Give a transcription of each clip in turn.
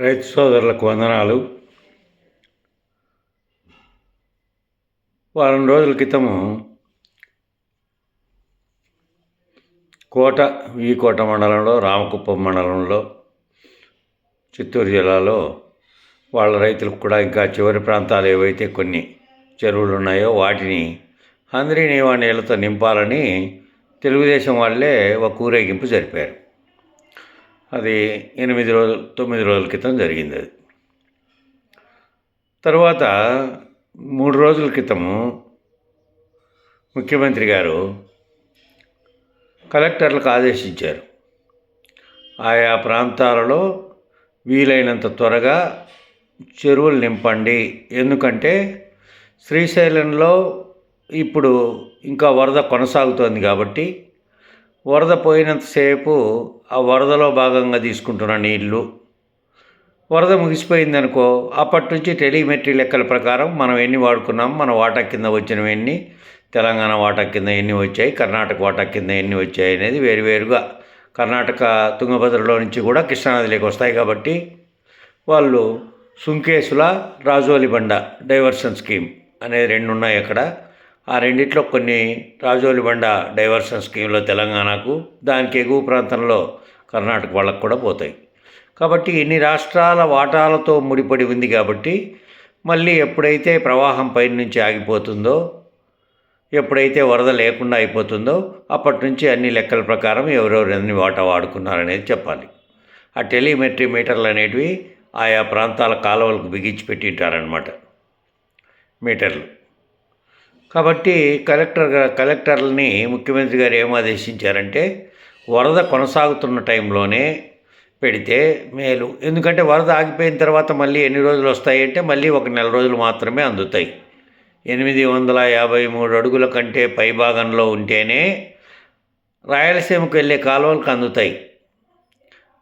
రైతు సోదరులకు వందనాలు. వారం రోజుల క్రితము కోట ఈ కోట మండలంలో రామకుప్పం మండలంలో చిత్తూరు జిల్లాలో వాళ్ళ రైతులకు కూడా ఇంకా చివరి ప్రాంతాలు ఏవైతే కొన్ని చెరువులు ఉన్నాయో వాటిని అందరి నీవా నీళ్ళతో నింపాలని తెలుగుదేశం వాళ్ళే ఒక ఊరేగింపు జరిపారు. అది ఎనిమిది రోజులు తొమ్మిది రోజుల క్రితం జరిగింది అది. తర్వాత మూడు రోజుల క్రితము ముఖ్యమంత్రి గారు కలెక్టర్లకు ఆదేశించారు. ఆయా ప్రాంతాలలో వీలైనంత త్వరగా చెరువులు నింపండి. ఎందుకంటే శ్రీశైలంలో ఇప్పుడు ఇంకా వరద కొనసాగుతోంది కాబట్టి వరద పోయినంతసేపు ఆ వరదలో భాగంగా తీసుకుంటున్న నీళ్ళు. వరద ముగిసిపోయిందనుకో అప్పటి నుంచి టెలిమెట్రీ లెక్కల ప్రకారం మనం ఎన్ని వాడుకున్నాం మన వాటా కింద వచ్చినవి ఎన్ని తెలంగాణ వాటా కింద ఎన్ని వచ్చాయి కర్ణాటక వాటా కింద ఎన్ని వచ్చాయి అనేది వేరువేరుగా. కర్ణాటక తుంగభద్రలో నుంచి కూడా కృష్ణానదిలోకి వస్తాయి కాబట్టి వాళ్ళు సుంకేసుల రాజోలి బండ డైవర్షన్ స్కీమ్ అనేది రెండు ఉన్నాయి అక్కడ. ఆ రెండిట్లో కొన్ని రాజోలిబండ డైవర్షన్ స్కీమ్లో తెలంగాణకు దానికి ఎగువ ప్రాంతంలో కర్ణాటక వాళ్ళకు కూడా పోతాయి. కాబట్టి ఇన్ని రాష్ట్రాల వాటాలతో ముడిపడి ఉంది కాబట్టి మళ్ళీ ఎప్పుడైతే ప్రవాహం పైన నుంచి ఆగిపోతుందో ఎప్పుడైతే వరద లేకుండా అయిపోతుందో అప్పటి నుంచి అన్ని లెక్కల ప్రకారం ఎవరెవరు ఎన్ని వాటా వాడుకున్నారనేది చెప్పాలి. ఆ టెలిమెట్రీ మీటర్లు అనేటివి ఆయా ప్రాంతాల కాలువలకు బిగించి పెట్టింటారనమాట మీటర్లు. కాబట్టి కలెక్టర్ కలెక్టర్లని ముఖ్యమంత్రి గారు ఏం ఆదేశించారంటే వరద కొనసాగుతున్న టైంలోనే పెడితే మేలు. ఎందుకంటే వరద ఆగిపోయిన తర్వాత మళ్ళీ ఎన్ని రోజులు వస్తాయి అంటే మళ్ళీ ఒక నెల రోజులు మాత్రమే అందుతాయి. ఎనిమిది వందల యాభై మూడు అడుగుల కంటే పైభాగంలో ఉంటేనే రాయలసీమకు వెళ్ళే కాలువలకు అందుతాయి.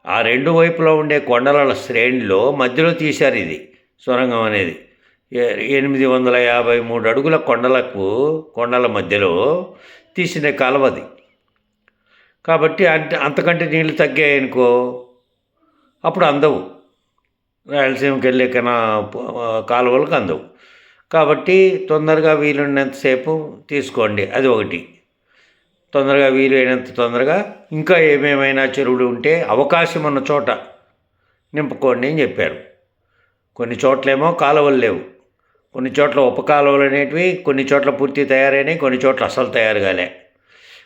ఆ రెండు వైపులో ఉండే కొండల శ్రేణిలో మధ్యలో తీశారు ఇది సొరంగం అనేది. ఎనిమిది వందల యాభై మూడు అడుగుల కొండలకు కొండల మధ్యలో తీసిన కాలువది కాబట్టి అంటే అంతకంటే నీళ్ళు తగ్గాయనుకో అప్పుడు అందవు. రాయలసీమకి వెళ్ళే కన్నా కాలువలకు అందవు. కాబట్టి తొందరగా వీలున్నంతసేపు తీసుకోండి అది ఒకటి. తొందరగా వీలు అయినంత తొందరగా ఇంకా ఏమేమైనా చెరువులు ఉంటే అవకాశం ఉన్న చోట నింపుకోండి అని చెప్పారు. కొన్ని చోట్లేమో కాలువలు లేవు. కొన్ని చోట్ల ఉప కాలువలు అనేటివి కొన్ని చోట్ల పూర్తి తయారైనాయి కొన్ని చోట్ల అసలు తయారు కాలే.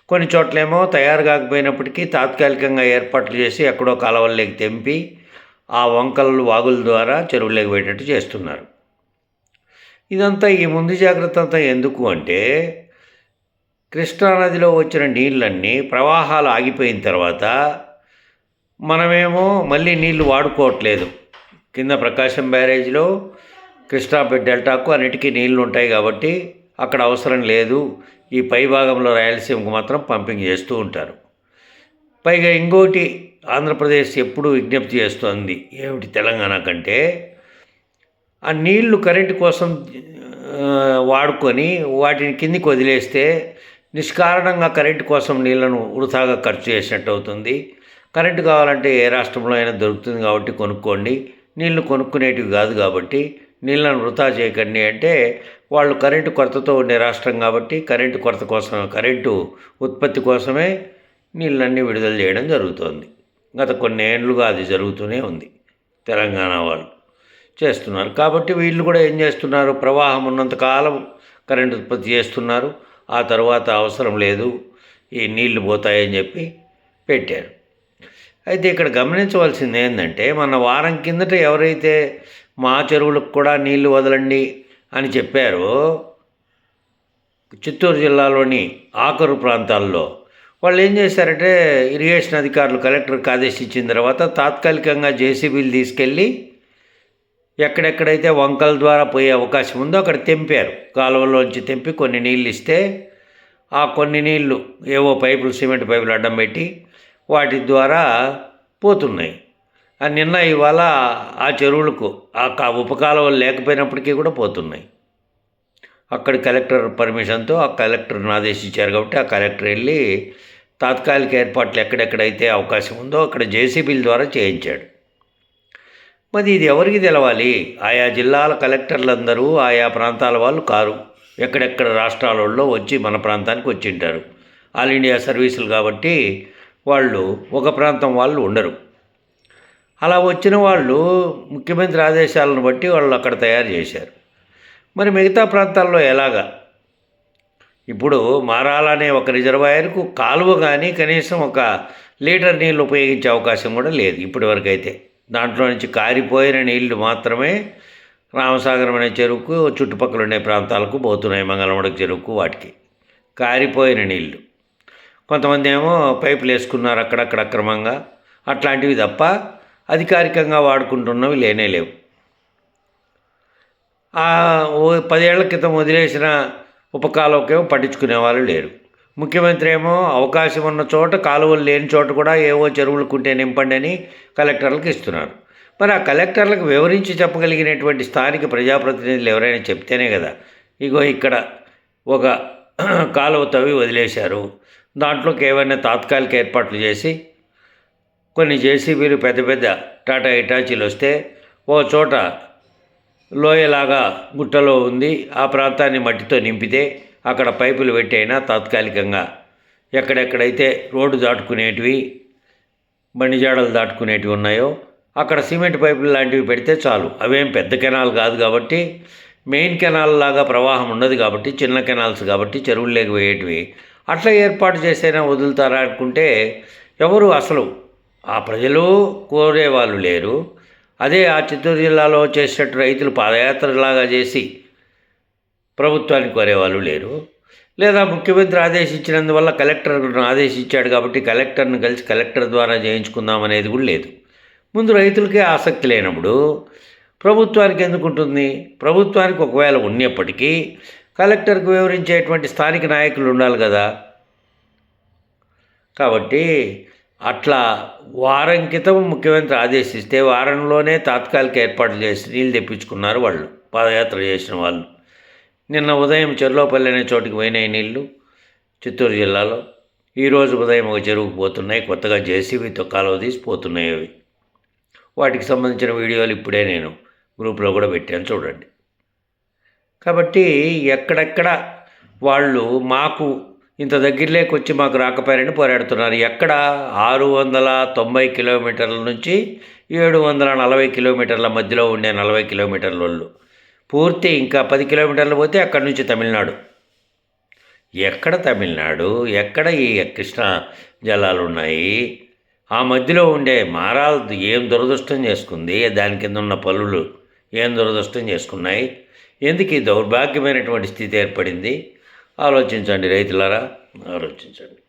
కొన్ని చోట్లేమో తయారు కాకపోయినప్పటికీ తాత్కాలికంగా ఏర్పాట్లు చేసి ఎక్కడో కాలువల్లోకి తెంపి ఆ వంకలు వాగుల ద్వారా చెరువులోకి పోయేటట్టు చేస్తున్నారు. ఇదంతా ఈ ముందు జాగ్రత్త అంతా ఎందుకు అంటే కృష్ణానదిలో వచ్చిన నీళ్ళన్నీ ప్రవాహాలు ఆగిపోయిన తర్వాత మనమేమో మళ్ళీ నీళ్ళు వాడుకోవట్లేదు. కింద ప్రకాశం బ్యారేజ్లో కృష్ణా డెల్టాకు అన్నిటికీ నీళ్ళు ఉంటాయి కాబట్టి అక్కడ అవసరం లేదు. ఈ పై భాగంలో రాయలసీమకు మాత్రం పంపింగ్ చేస్తూ ఉంటారు. పైగా ఇంకోటి ఆంధ్రప్రదేశ్ ఎప్పుడు విజ్ఞప్తి చేస్తోంది. ఏమిటి తెలంగాణ కంటే? ఆ నీళ్ళు కరెంటు కోసం వాడుకొని వాటిని కిందికి వదిలేస్తే నిష్కారణంగా కరెంటు కోసం నీళ్ళను వృధాగా ఖర్చు చేసినట్టు అవుతుంది. కరెంటు కావాలంటే ఏ రాష్ట్రంలో అయినా దొరుకుతుంది కాబట్టి కొనుక్కోండి. నీళ్ళు కొనుక్కునేటివి కాదు కాబట్టి నీళ్ళను వృధా చేయకండి అంటే వాళ్ళు కరెంటు కొరతతో ఉండే రాష్ట్రం కాబట్టి కరెంటు కొరత కోసం కరెంటు ఉత్పత్తి కోసమే నీళ్ళన్నీ విడుదల చేయడం జరుగుతోంది. గత కొన్ని ఏళ్ళుగా అది జరుగుతూనే ఉంది తెలంగాణ వాళ్ళు చేస్తున్నారు. కాబట్టి వీళ్ళు కూడా ఏం చేస్తున్నారు? ప్రవాహం ఉన్నంతకాలం కరెంటు ఉత్పత్తి చేస్తున్నారు. ఆ తర్వాత అవసరం లేదు ఈ నీళ్ళు పోతాయని చెప్పి పెట్టారు. అయితే ఇక్కడ గమనించవలసింది ఏంటంటే మన వారం కిందట ఎవరైతే మా చెరువులకు కూడా నీళ్ళు వదలండి అని చెప్పారో. చిత్తూరు జిల్లాలోని ఆఖరు ప్రాంతాల్లో వాళ్ళు ఏం చేశారంటే ఇరిగేషన్ అధికారులు కలెక్టర్కి ఆదేశించిన తర్వాత తాత్కాలికంగా జేసీబీలు తీసుకెళ్ళి ఎక్కడెక్కడైతే వంకల ద్వారా పోయే అవకాశం ఉందో అక్కడ తెంపారు. కాలువలోంచి తెంపి కొన్ని నీళ్ళు ఇస్తే ఆ కొన్ని నీళ్ళు ఏవో పైపులు సిమెంట్ పైపులు అడ్డం పెట్టి వాటి ద్వారా పోతున్నాయి. నిన్న ఇవాళ ఆ చెరువులకు ఆ కా- ఉపకాలువలు లేకపోయినప్పటికీ కూడా పోతున్నాయి. అక్కడ కలెక్టర్ పర్మిషన్తో ఆ కలెక్టర్ని ఆదేశించారు కాబట్టి ఆ కలెక్టర్ వెళ్ళి తాత్కాలిక ఏర్పాట్లు ఎక్కడెక్కడైతే అవకాశం ఉందో అక్కడ జేసీబీల ద్వారా చేయించాడు. మరి ఇది ఎవరికి తెలవాలి? ఆయా జిల్లాల కలెక్టర్లందరూ ఆయా ప్రాంతాల వాళ్ళు కారు. ఎక్కడెక్కడ రాష్ట్రాలలో వచ్చి మన ప్రాంతానికి వచ్చింటారు. ఆల్ ఇండియా సర్వీసులు కాబట్టి వాళ్ళు ఒక ప్రాంతం వాళ్ళు ఉండరు. అలా వచ్చిన వాళ్ళు ముఖ్యమంత్రి ఆదేశాలను బట్టి వాళ్ళు అక్కడ తయారు చేశారు. మరి మిగతా ప్రాంతాల్లో ఎలాగా? ఇప్పుడు మారాలనే ఒక రిజర్వాయర్కు కాలువ కానీ కనీసం ఒక లీటర్ నీళ్ళు ఉపయోగించే అవకాశం కూడా లేదు ఇప్పటి వరకు అయితే దాంట్లో నుంచి కారిపోయిన నీళ్ళు మాత్రమే రామసాగరం అనే చెరువుకు చుట్టుపక్కల ఉండే ప్రాంతాలకు పోతున్నాయి. మంగళముడక చెరువుకు వాటికి కారిపోయిన నీళ్ళు. కొంతమంది ఏమో పైపులు వేసుకున్నారు అక్కడక్కడ అక్రమంగా. అట్లాంటివి తప్ప అధికారికంగా వాడుకుంటున్నవి లేనే లేవు. పదేళ్ళ క్రితం వదిలేసిన ఉపకాలంకేమో పట్టించుకునే వాళ్ళు లేరు. ముఖ్యమంత్రి ఏమో అవకాశం ఉన్న చోట కాలువలు లేని చోట కూడా ఏవో చెరువులు కుంటే నింపండి అని కలెక్టర్లకు ఇస్తున్నారు. మరి ఆ కలెక్టర్లకు వివరించి చెప్పగలిగినటువంటి స్థానిక ప్రజాప్రతినిధులు ఎవరైనా చెప్తేనే కదా ఇగో ఇక్కడ ఒక కాలువ తవ్వి వదిలేశారు. దాంట్లోకి ఏమైనా తాత్కాలిక ఏర్పాట్లు చేసి కొన్ని జేసీబీలు పెద్ద పెద్ద టాటా ఇటాచీలు వస్తే ఓ చోట లోయలాగా గుట్టలో ఉంది. ఆ ప్రాంతాన్ని మట్టితో నింపితే అక్కడ పైపులు పెట్టైనా తాత్కాలికంగా. ఎక్కడెక్కడైతే రోడ్డు దాటుకునేటివి బండిజాడలు దాటుకునేటివి ఉన్నాయో అక్కడ సిమెంట్ పైపులు లాంటివి పెడితే చాలు. అవేం పెద్ద కెనాల్ కాదు కాబట్టి మెయిన్ కెనాల్ లాగా ప్రవాహం ఉండదు కాబట్టి చిన్న కెనాల్స్ కాబట్టి చెరువులు లేకపోయేటివి అట్లా ఏర్పాటు చేసైనా వదులుతారా అనుకుంటే ఎవరు అసలు ఆ ప్రజలు కోరే వాళ్ళు లేరు. అదే ఆ చిత్తూరు జిల్లాలో చేసేటట్టు రైతులు పాదయాత్రలాగా చేసి ప్రభుత్వానికి కోరేవాళ్ళు లేరు. లేదా ముఖ్యమంత్రి ఆదేశించినందువల్ల కలెక్టర్ను ఆదేశించాడు కాబట్టి కలెక్టర్ను కలిసి కలెక్టర్ ద్వారా చేయించుకుందాం అనేది కూడా లేదు. ముందు రైతులకే ఆసక్తి లేనప్పుడు ప్రభుత్వానికి ఎందుకు ఉంటుంది? ప్రభుత్వానికి ఒకవేళ ఉన్నప్పటికీ కలెక్టర్కు వివరించేటువంటి స్థానిక నాయకులు ఉండాలి కదా. కాబట్టి అట్లా వారం క్రితం ముఖ్యమంత్రి ఆదేశిస్తే వారంలోనే తాత్కాలిక ఏర్పాట్లు చేసి నీళ్ళు తెప్పించుకున్నారు వాళ్ళు పాదయాత్ర చేసిన వాళ్ళు. నిన్న ఉదయం చెర్లోపల్లి అనే చోటికి పోయినాయి నీళ్ళు చిత్తూరు జిల్లాలో. ఈరోజు ఉదయం ఒక చెరువుకు పోతున్నాయి కొత్తగా జేసీబీతో కాలువ తీసి పోతున్నాయి అవి. వాటికి సంబంధించిన వీడియోలు ఇప్పుడే నేను గ్రూప్లో కూడా పెట్టాను చూడండి. కాబట్టి ఎక్కడెక్కడ వాళ్ళు మాకు ఇంత దగ్గరలోకి వచ్చి మాకు రాకపోయారని పోరాడుతున్నారు. ఎక్కడ? ఆరు వందల తొంభై కిలోమీటర్ల నుంచి ఏడు వందల నలభై కిలోమీటర్ల మధ్యలో ఉండే నలభై కిలోమీటర్ల వాళ్ళు పూర్తి ఇంకా పది కిలోమీటర్లు పోతే అక్కడి నుంచి తమిళనాడు. ఎక్కడ తమిళనాడు? ఎక్కడ ఈ కృష్ణా జలాలు ఉన్నాయి ఆ మధ్యలో ఉండే మారాలు ఏం దురదృష్టం చేసుకుంది? దాని కింద ఉన్న పనులు ఏం దురదృష్టం చేసుకున్నాయి? ఎందుకు ఈ దౌర్భాగ్యమైనటువంటి స్థితి ఏర్పడింది? ఆలోచించండి రైతులారా ఆలోచించండి.